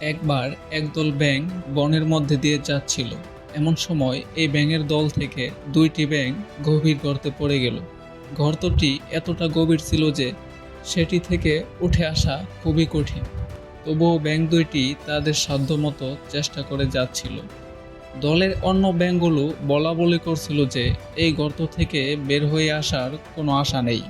একবার একদল ব্যাঙ বনের মধ্যে দিয়ে যাচ্ছিল। এমন সময় এই ব্যাঙের দল থেকে দুইটি ব্যাঙ গভীর গর্তে পড়ে গেল। গর্তটি এতটা গভীর ছিল যে সেটি থেকে উঠে আসা খুবই কঠিন। তবুও ব্যাঙ দুইটি তাদের সাধ্যমতো চেষ্টা করে যাচ্ছিল। দলের অন্য ব্যাঙগুলো বলা বলি করছিল যে এই গর্ত থেকে বের হয়ে আসার কোনো আশা নেই।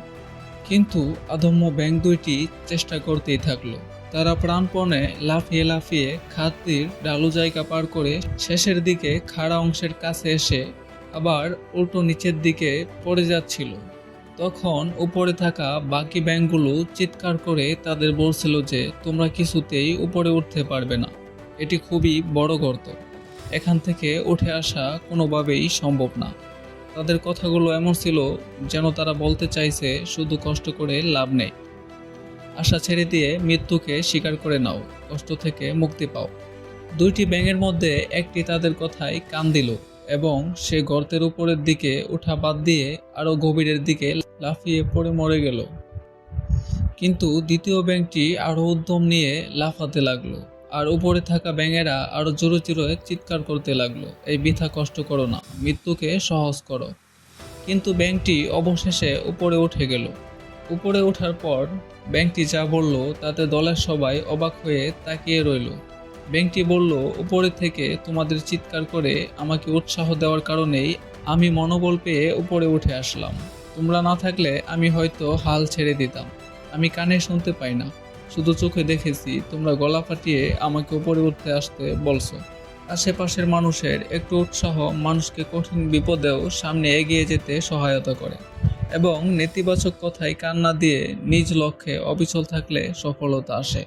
কিন্তু আধম্য ব্যাঙ দুইটি চেষ্টা করতেই থাকল। তারা প্রাণপণে লাফিয়ে লাফিয়ে খাদ্যের ডালু জায়গা পার করে শেষের দিকে খাড়া অংশের কাছে এসে আবার উল্টো নিচের দিকে পড়ে যাচ্ছিল। তখন উপরে থাকা বাকি ব্যাংকগুলো চিৎকার করে তাদের বলছিল যে, তোমরা কিছুতেই উপরে উঠতে পারবে না। এটি খুবই বড় গর্ত। এখান থেকে উঠে আসা কোনোভাবেই সম্ভব না। তাদের কথাগুলো এমন ছিল যেন তারা বলতে চাইছে, শুধু কষ্ট করে লাভ নেই। আশা ছেড়ে দিয়ে মৃত্যুকে স্বীকার করে নাও, কষ্ট থেকে মুক্তি পাও। দুইটি ব্যাঙের মধ্যে একটি তাদের কথায় কান দিল এবং সে গর্তের উপরের দিকে ওঠা বাদ দিয়ে আরও গভীরের দিকে লাফিয়ে পড়ে মরে গেল। কিন্তু দ্বিতীয় ব্যাঙটি আরও উদ্যম নিয়ে লাফাতে লাগল আর উপরে থাকা ব্যাঙেরা আরও জোরে জোরে চিৎকার করতে লাগল, এই বৃথা কষ্ট করো না, মৃত্যুকে সহজ করো। কিন্তু ব্যাঙটি অবশেষে উপরে উঠে গেল। উপরে ওঠার পর ব্যাংকটি যা বলল তাতে দলের সবাই অবাক হয়ে তাকিয়ে রইল। ব্যাংকটি বলল, উপরে থেকে তোমাদের চিৎকার করে আমাকে উৎসাহ দেওয়ার কারণেই আমি মনোবল পেয়ে উপরে উঠে আসলাম। তোমরা না থাকলে আমি হয়তো হাল ছেড়ে দিতাম। আমি কানে শুনতে পাই না। শুধু চোখে দেখেছি, তোমরা গলা ফাটিয়ে আমাকে উপরে উঠতে আসতে বলছো। আশেপাশের মানুষের একটু উৎসাহ মানুষকে কঠিন বিপদেও সামনে এগিয়ে যেতে সহায়তা করে। এবং নেতিবাচক কথায় কান্না দিয়ে নিজ লক্ষ্যে অবিচল থাকলে সফলতা আসে।